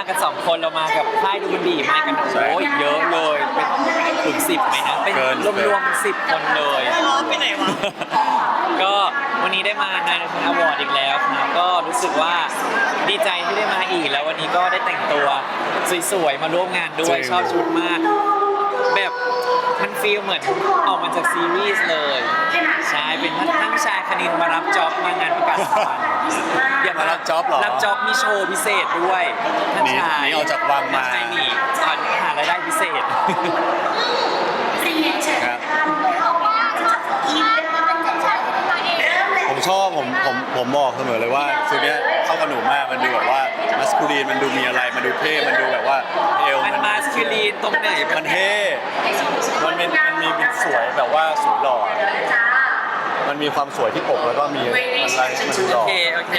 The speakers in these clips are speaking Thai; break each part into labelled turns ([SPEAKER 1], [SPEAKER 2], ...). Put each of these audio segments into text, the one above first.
[SPEAKER 1] มากันสองคนเรามากับค่ายดูมันดีมากัน
[SPEAKER 2] ใช่
[SPEAKER 1] โอ้ยเยอะเลยเป็นถึงสิบไหมนะเป็น
[SPEAKER 2] เกิน
[SPEAKER 1] รวมๆสิบคนเลย
[SPEAKER 3] ไปไหนวะ
[SPEAKER 1] ก็วันนี้ได้มางานอวอร์ดอีกแล้วครับก็รู้สึกว่าดีใจที่ได้มาอีก แล้ววันนี้ก็ได้แต่งตัวสวยๆมาร่วมงานด้วย
[SPEAKER 2] จริง
[SPEAKER 1] ชอบชุดมาก แบบมันฟีลเหมือนออกมาจากซีรีส์เลย ใช่เป็นท่านทั้งชายคณินมารับจ็อบมางานประกาศรางวัลเดี๋ยว
[SPEAKER 2] มารับจ็อบเหรอ
[SPEAKER 1] รับจ็อบมีโชว์พิเศษด้วยท่าน
[SPEAKER 2] หนี
[SPEAKER 1] ชาย
[SPEAKER 2] หนีออกจากวังมา
[SPEAKER 1] ใช่หนีผ่านหารายได้พิเศษ
[SPEAKER 2] ครับ ผมชอบผมผมผมบอกเสมอเลยว่าชุดเนี้ยเข้ากับหนูมากมันดูแบบว่ามัสคูลีนมันดูมีอะไรมันดูเท่มันดูแบบว่าเอว
[SPEAKER 1] มัน
[SPEAKER 2] มัน
[SPEAKER 1] มาสคิลีนตรงไหน
[SPEAKER 2] มันเท่มันเป็นมันมีเป็นสวยแบบว่าสวยหล่อ มันมีความสวยที่ปกแล้วก็มีอะไรมันดูห
[SPEAKER 1] โอ
[SPEAKER 2] ล่อ
[SPEAKER 1] เคโอเค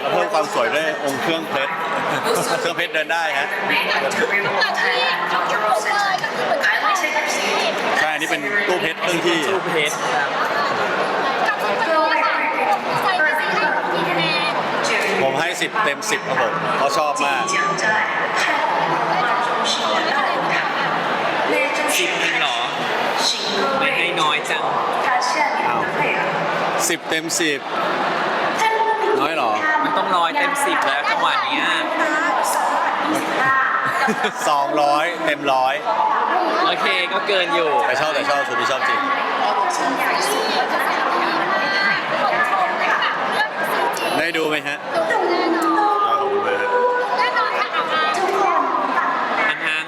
[SPEAKER 2] แล้วเพิ่มความสวยด้วยองค์เครื่องเพชร เครื่องเพชรเดินได้ฮะ ใช่อันนี้เป็นตู้เพชรเครื่องที่
[SPEAKER 1] ทูเพชรครับ
[SPEAKER 2] ผมให้ 10 เต็ม 10ครับผมเขาะชอบมาก
[SPEAKER 1] สิบหนึ่งเหรอ ไม่ให้น้อยจัง
[SPEAKER 2] 10เต็ม10น้อยเหรอ
[SPEAKER 1] มันต้องร้อยเต็มสิบแล้วจังหวะเนี้ย
[SPEAKER 2] 200เต็มร้อย
[SPEAKER 1] โอเคก็เกินอยู่
[SPEAKER 2] แต่ชอบแต่ชอบชุดที่ชอบจริงได้ดูไหมฮะขอบคุณมากฮะ
[SPEAKER 1] อันนั้น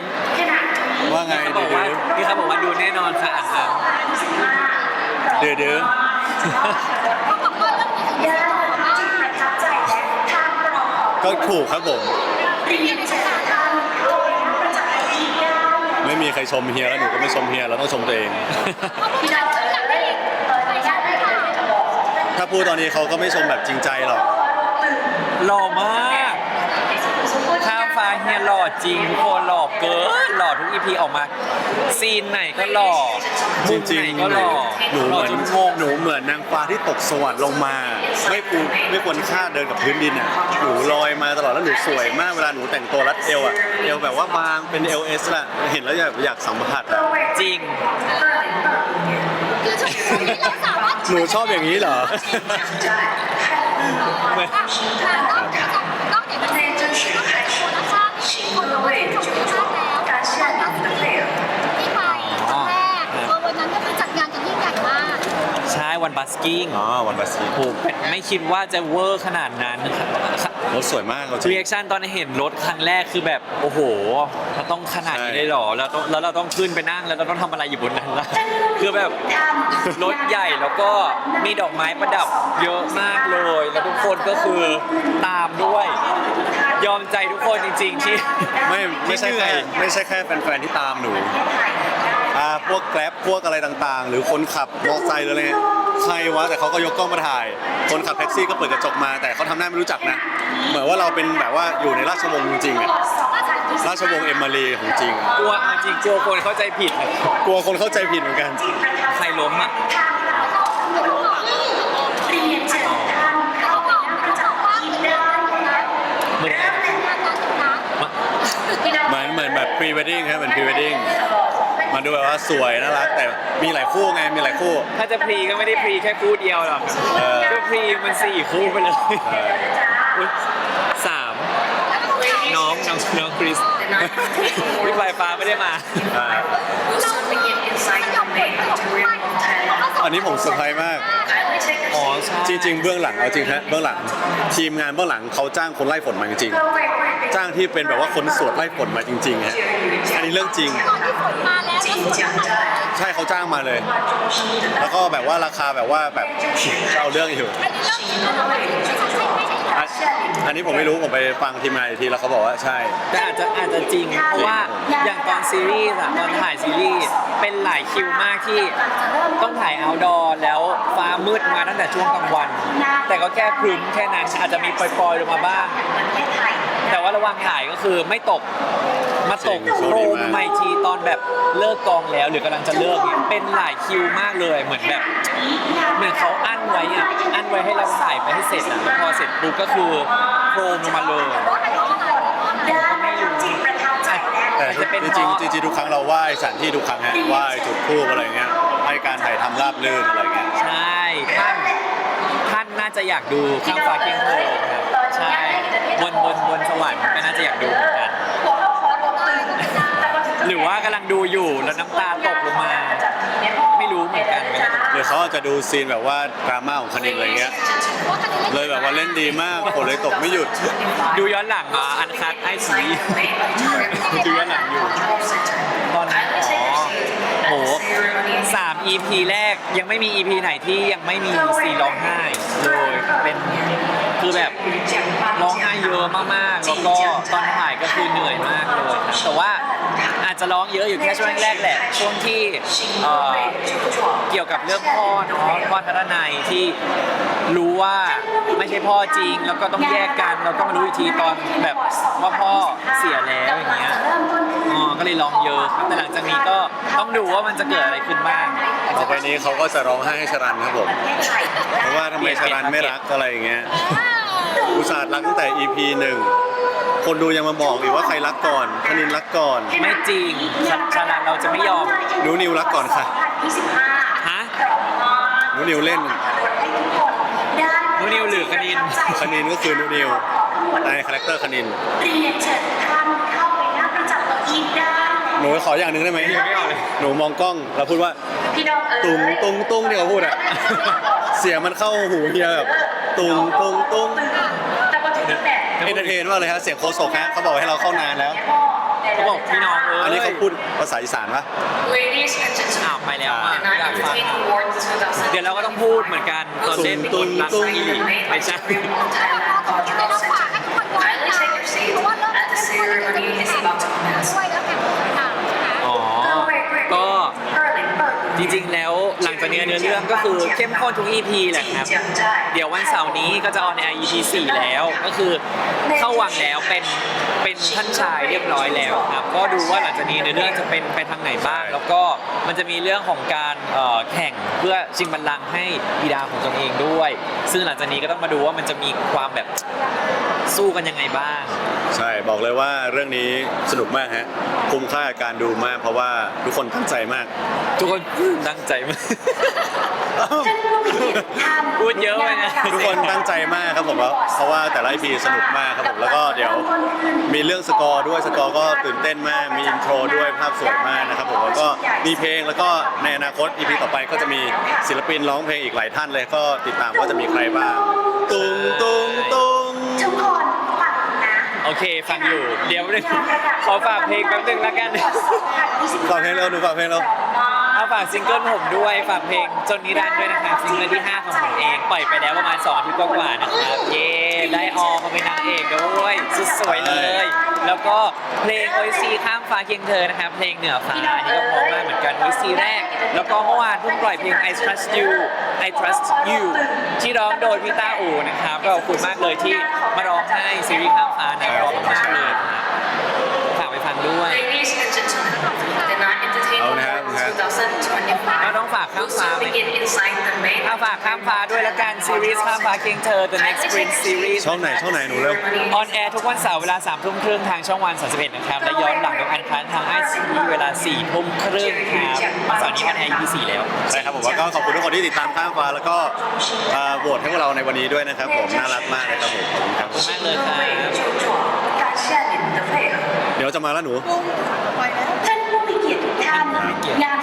[SPEAKER 2] ว่าไง
[SPEAKER 1] เขาบ
[SPEAKER 2] เดื
[SPEAKER 1] อก
[SPEAKER 2] อ
[SPEAKER 1] ว่าพี่เขาบอกว่าดู แน่นอนค่ะอันนั้น
[SPEAKER 2] เดือดเดือดก็ถูกครับผม ไม่มีใครชมเฮียแล้วหนูก็ไม่ชมเฮียเราต้องชมตัวเอง ถ้าพูดตอนนี้เขาก็ไม่ชมแบบจริงใจหรอก
[SPEAKER 1] หล่อมากข้ามฟ้าเฮีย หล่อจริงทุกคนหล่อเกินหล่อทุกอีพีออกมา ซีนไหนก็หล่อ
[SPEAKER 2] จ
[SPEAKER 1] มุม
[SPEAKER 2] ริง
[SPEAKER 1] ไหน
[SPEAKER 2] ๆ
[SPEAKER 1] ก็หล่อ
[SPEAKER 2] หนู
[SPEAKER 1] ห
[SPEAKER 2] เห
[SPEAKER 1] ล่อ
[SPEAKER 2] มือน
[SPEAKER 1] จนงง
[SPEAKER 2] หนูเหมือนนางฟ้าที่ตกสวรรค์ลงมา ไม่ปูไม่ควรค่าเดินกับพื้นดินอะหนูลอยมาตลอดแล้วหนูสวยมากเวลาหนูแต่งตัวรัดเอวอะเอวแบบว่าบางเป็นเอลเอสละเห็นแล้วอยากอยากสัมผัสอะ
[SPEAKER 1] จริง
[SPEAKER 2] หนูชอบอย่างนี้เหรอ
[SPEAKER 1] เหมือน
[SPEAKER 4] วันนั้นก็มาจัดงานกันยิ่งใหญ่มาก
[SPEAKER 1] ใช่วัน บัสกิ้ง
[SPEAKER 2] อ๋อวันบัสซี
[SPEAKER 1] โอ้โหไม่คิดว่าจะเวอร์ขนาดนั้น
[SPEAKER 2] รถสวยมากเขาจริ
[SPEAKER 1] รี
[SPEAKER 2] ง
[SPEAKER 1] แอคชั่นตอนเห็นรถครั้งแรกคือแบบโอ้โหเราต้องขนาดนี้
[SPEAKER 2] ใช่
[SPEAKER 1] เลยเหรอแล้วต้องแล้วเราต้องขึ้นไปนั่งแล้วเราต้องทำอะไรอยู่บนนั้นล่ะคือแบบรถใหญ่แล้วก็มีดอกไม้ประดับเยอะมากเลย แล้วทุกคนก็คือตามด้วยยอมใจทุกคนจริงๆที่
[SPEAKER 2] ไม่ไม่ใช่
[SPEAKER 1] ที่เหนื่
[SPEAKER 2] แค่
[SPEAKER 1] อย
[SPEAKER 2] ไม่ใช่แค่แฟนๆที่ตามหนู อ่าพวกแกร็บพวกอะไรต่างๆ หรือคนขับมอเตอร์ไซค์หรืออะไรเงี้ยใครวะแต่เขาก็ยกกล้องมาถ่าย คนขับแท็กซี่ก็เปิดกระจกมา แต่เขาทำหน้าไม่รู้จักนะ เหมือนว่าเราเป็นแบบว่าอยู่ในราชวงศ์จริงๆอะราชวงศ์เอมมารีของจริงอะ
[SPEAKER 1] กลัวเอาจริงกลัวคนเข้าใจผิด
[SPEAKER 2] กลัวคนเข้าใจผิดเหมือนกัน
[SPEAKER 1] ใครล้มอะเหมือนอะไร
[SPEAKER 2] เหมือนเหมือนแบบพรีเวดดิ้งครับเหมือนพรีเวดดิ้ง มันดูแบบว่าสวยน่ารัก แต่มีหลายคู่ไงมีหลายคู่
[SPEAKER 1] ถ้าจะพรีก็ไม่ได้พรีแค่คู่เดียวหรอก
[SPEAKER 2] เออ
[SPEAKER 1] ก็พรีมันสี่คู่ไปเลย
[SPEAKER 2] เออ
[SPEAKER 1] อุ๊ยสาม น้องน้องน้องคริสพี่ปลายฟ้าไม่ได้มา
[SPEAKER 2] อ่าอันนี้ผมเซอร์ไพรส์มาก
[SPEAKER 1] อ๋อใช่
[SPEAKER 2] จริง ๆ เบื้องหลังเอาจริงฮะเบื้องหลัง ทีมงานเบื้องหลังเขาจ้างคนไล่ฝนมาจริงๆจ้างที่เป็นแบบว่าคนสวดไล่ฝนมาจริงๆฮะอันนี้เรื่องจริง
[SPEAKER 4] ตอนที่ฝนมาแล้วแล้วฝนก็หาย
[SPEAKER 2] ใช่เขาจ้างมาเลย แล้วก็แบบว่าราคาแบบว่าแบบ เอาเรื่องอยู่
[SPEAKER 4] อันนี้เริ่มคิดแล้วนะว่าไม่ใช่ไม่ใช่
[SPEAKER 2] อันอันนี้ผมไม่รู้ผมไปฟังทีมงานอีกทีแล้วเขาบอกว่าใช่
[SPEAKER 1] แต่อาจจะอาจจะจริง เพราะว่าอย่างตอนซีรีส์อะตอนถ่ายซีรีส์เป็นหลายคิวมากที่ต้องถ่ายเอาดอแล้วฟ้ามืดมาตั้งแต่ช่วงกลางวัน แต่ก็แค่ครึ้มแค่นั้นอาจจะมีปล่อยๆลงมาบ้าง แต่ว่าระหว่างถ่ายก็คือไม่ตก มาตก
[SPEAKER 2] จริงโช
[SPEAKER 1] โค
[SPEAKER 2] ค
[SPEAKER 1] ร
[SPEAKER 2] ดี
[SPEAKER 1] ม
[SPEAKER 2] มาก
[SPEAKER 1] มาอีกทีตอนแบบเลิกกองแล้วหรือกำลังจะเลิกเนี่ยเป็นหลายคิวมากเลยเหมือนแบบ เหมือนเขาอั้นไว้อะอั้นไว้ให้เราถ่ายไปให้เสร็จอะแล้วพอเสร็จปุ๊บก็คือโครมลงมาเลย
[SPEAKER 4] ว่าใครเขาอะไร
[SPEAKER 1] เพ
[SPEAKER 2] จริง
[SPEAKER 1] ราะ
[SPEAKER 2] ๆจริงๆทุกครั้งเราไหว้สถานที่ทุกครั้งฮะไหว้จุดธูปอะไรเงี้ยให้การถ่ายทำราบรื่นอะไรเงี้ย
[SPEAKER 1] ใช่ท่านท่านน่าจะอยากดูข้ามฟ้าเคียงเธอครับใช่บนบนบนสวรรค์ก็น่าจะอยากดูเหมือนกัน หรือว่ากำลังดูอยู่แล้วน้ำตาตกลงมา ไม่รู้เหมือนกันไม่แน่ใจ
[SPEAKER 2] หรือเขาอาจจะดูซีนแบบว่าดราม่าของคณินอะไรเงี้ย
[SPEAKER 4] ว่าคะแนน
[SPEAKER 2] เลยแบบว่าเล่นดีมากฝนเลยตกไม่หยุด
[SPEAKER 1] ดูย้อนหลังอะอันคัดไอซี ดูย้อนหลังอยู่ ตอนนั้นอ๋อโหสาม EP แรกยังไม่มี EP ไหนที่ยังไม่มีซีร้องไห้เลยเป็นคือแบบร้องไห้เยอะมากๆแล้วก็ตอนถ่ายก็คือเหนื่อยมากเลยครับแต่ว่าอาจจะร้องเยอะอยู่แค่ช่วงแรกแหละช่วงที่เอ่อเกี่ยวกับเรื่องพ่อเนาะพ่อทัศนัยที่รู้ว่าไม่ใช่พ่อจริง แล้วก็ต้องแยกกันแล้วก็มารู้อีกทีตอนแบบว่าพ่อเสียแล้วอย่างเงี้ย อ๋อก็เลยร้องเยอะครับแต่หลังจากนี้ก็ต้องดูว่ามันจะเกิดอะไรขึ้นบ้าง
[SPEAKER 2] ต่อไปนี้เขาก็จะร้องไห้ให้ชรันครับผม เพราะว่าทำไมชรันไม่รักอะไรอย่างเงี้ย อุตส่าห์รักตั้งแต่ EP หนึ่ง คนดูยังมาบอกอีกว่าใครรักก่อนคณินรักก่อน
[SPEAKER 1] ไม่จริงชัดชาดาเราจะไม่ยอม
[SPEAKER 2] หนูนิวรักก่อนค่ะ
[SPEAKER 1] ฮะ
[SPEAKER 2] หนูนิวเล่น
[SPEAKER 1] หนูนิวหรือคณิน
[SPEAKER 2] คณินก็คือหนูนิวในคาแรคเตอร์คณิน
[SPEAKER 3] เรียนเชิญ นูขอ
[SPEAKER 2] อย่างหนึ่งได้ไหม
[SPEAKER 1] ยังไม่เอาเลย
[SPEAKER 2] หนูมองกล้องแล้วพูดว่า
[SPEAKER 3] พี่น้องเอ๋ย
[SPEAKER 2] ตุงตุงตุงที่เขาพูดอะเสียงมันเข้าหูเฮียแบบตุงตุงตุง
[SPEAKER 3] แต่พอถึงแบบ
[SPEAKER 2] เอนเตอร์เทนมากเลยครับเสียงโคศกฮะเขาบอกให้เราเข้านานแล้ว
[SPEAKER 1] เขาบอกพี่น้องเอ้ย
[SPEAKER 2] อันนี้เขาพูดภาษาอีสานปะ
[SPEAKER 5] Ladies and
[SPEAKER 1] อ้าว
[SPEAKER 5] gentlemen,
[SPEAKER 1] ไปแล้วอะ
[SPEAKER 5] the
[SPEAKER 1] อยาก
[SPEAKER 5] Nine
[SPEAKER 1] ฟัง
[SPEAKER 5] Entertainment Awards
[SPEAKER 1] เดี๋ยวเราก็ต้องพูดเหมือนกันตอนเล่น
[SPEAKER 2] ตุ้
[SPEAKER 1] ตุ้
[SPEAKER 2] ง
[SPEAKER 1] นรัก
[SPEAKER 2] ตุ้ง
[SPEAKER 1] อีหลีไม่ใช่
[SPEAKER 5] everyone Thailand Cultural Center. Kindly take your seat as the ceremony is about to commence.
[SPEAKER 4] ด้วยแล้วกันค่ะใช่ไหม
[SPEAKER 1] อ๋อ ก็ จ ริงๆ แล้วหลังจากนี้เนื้อเรื่องก็คือเข้มข้นทุก EP แหละครับ เดี๋ยววันเสาร์นี้ก็จะออนใน EP 4 แล้ว ก็คือเข้าวังแล้วเป็นเป็นท่านชายเรียบร้อยแล้วครับ ก็ดูว่าหลังจากนี้เนื้อเรื่องจะเป็นไปทางไหนบ้าง แล้วก็มันจะมีเรื่องของการเอ่อแข่งเพื่อชิงบัลลังก์ให้บิดาของตนเองด้วย ซึ่งหลังจากนี้ก็ต้องมาดูว่ามันจะมีความแบบ สู้กันยังไงบ้าง
[SPEAKER 2] ใช่บอกเลยว่าเรื่องนี้สนุกมากฮะคุ้มค่ากับการดูมาก เพราะว่าทุกคนตั้งใจมาก
[SPEAKER 1] ทุกคนตั้งใจมากพูดเยอะไปนะ
[SPEAKER 2] ทุกคนตั้งใจมากครับผมแล้วเพราะว่าแต่ละ EP สนุกมากครับผมแล้วก็เดี๋ยวมีเรื่องสกอร์ด้วยสกอร์ก็ตื่นเต้นมากมีอินโทรด้วยภาพสวยมากนะครับผมแล้วก็มีเพลงแล้วก็ในอนาคต EP ต่อไปก็จะมีศิลปินร้องเพลงอีกหลายท่านเลยก็ติดตามว่าจะมีใครบ้าง ตุงตุงตุ
[SPEAKER 1] โอเค ฟังอยู่ เดี๋ยวนึงขอฝากเพลงแป๊บนึงแล้วกัน
[SPEAKER 2] ฝากเพลงเราดูฝากเพลงเรา
[SPEAKER 1] เอาฝากซิงเกิลผมด้วย ฝากเพลงจนนิรันดร์ด้วยนะครับซิงเกิลที่ 5 ของผมเอง ปล่อยไปแล้วประมาณ2อาทิตย์กว่าๆนะครับ เย้ ได้ออมาเป็นนางเอกด้วยสุดสวยเลย แล้วก็เพลงโอซีข้ามฟ้าเคียงเธอนะครับเพลงเหนือฟ้าอันนี้ก็เพราะมากเหมือนกันโอซีแรก แล้วก็เมื่อวานเพิ่งปล่อยเพลง I Trust You I Trust You ที่ร้องโดยพี่ต้าอูนะครับก็ขอบคุณมากเลยที่มาร้องให้ซีรีส์ข้ามฟ้านะร้องมากเลยนะครับฝากไปฟังด้วย
[SPEAKER 5] Ladies and gentlemen, the Nine Entertainment Awards
[SPEAKER 1] เราต้อง
[SPEAKER 5] 2025
[SPEAKER 1] also 3
[SPEAKER 5] begin
[SPEAKER 1] เอาฝากข้ามฟ้าด้วยละกันซีรีส์ข้ามฟ้าเคียงเธอ The Next Spring Series
[SPEAKER 2] ช่องไหนช่องไหนหนูเร็ว
[SPEAKER 1] ออนแอร์ทุกวันเสาร์เวลา3ทุ่มครึ่งทางช่องวัน31นะครับ และย้อนหลังทุกอันคันทางไอซีเวลา4ทุ่มครึ่งครับวันเสาร์นี้ออนแอร์ EP 4แล้ว
[SPEAKER 2] ใช่ครับผมว่าก็ขอบคุณทุกคนที่ติดตามข้ามฟ้าแล้วก็โหวตให้พวกเราในวันนี้ด้วยนะครับผมน่ารักมากนะครับผมขอบคุณครับ
[SPEAKER 1] มากเลยครับ
[SPEAKER 2] เดี๋ยวจะมาแล้วหนู
[SPEAKER 3] ท่านผู้มีเกียรติทุกท่านอย่า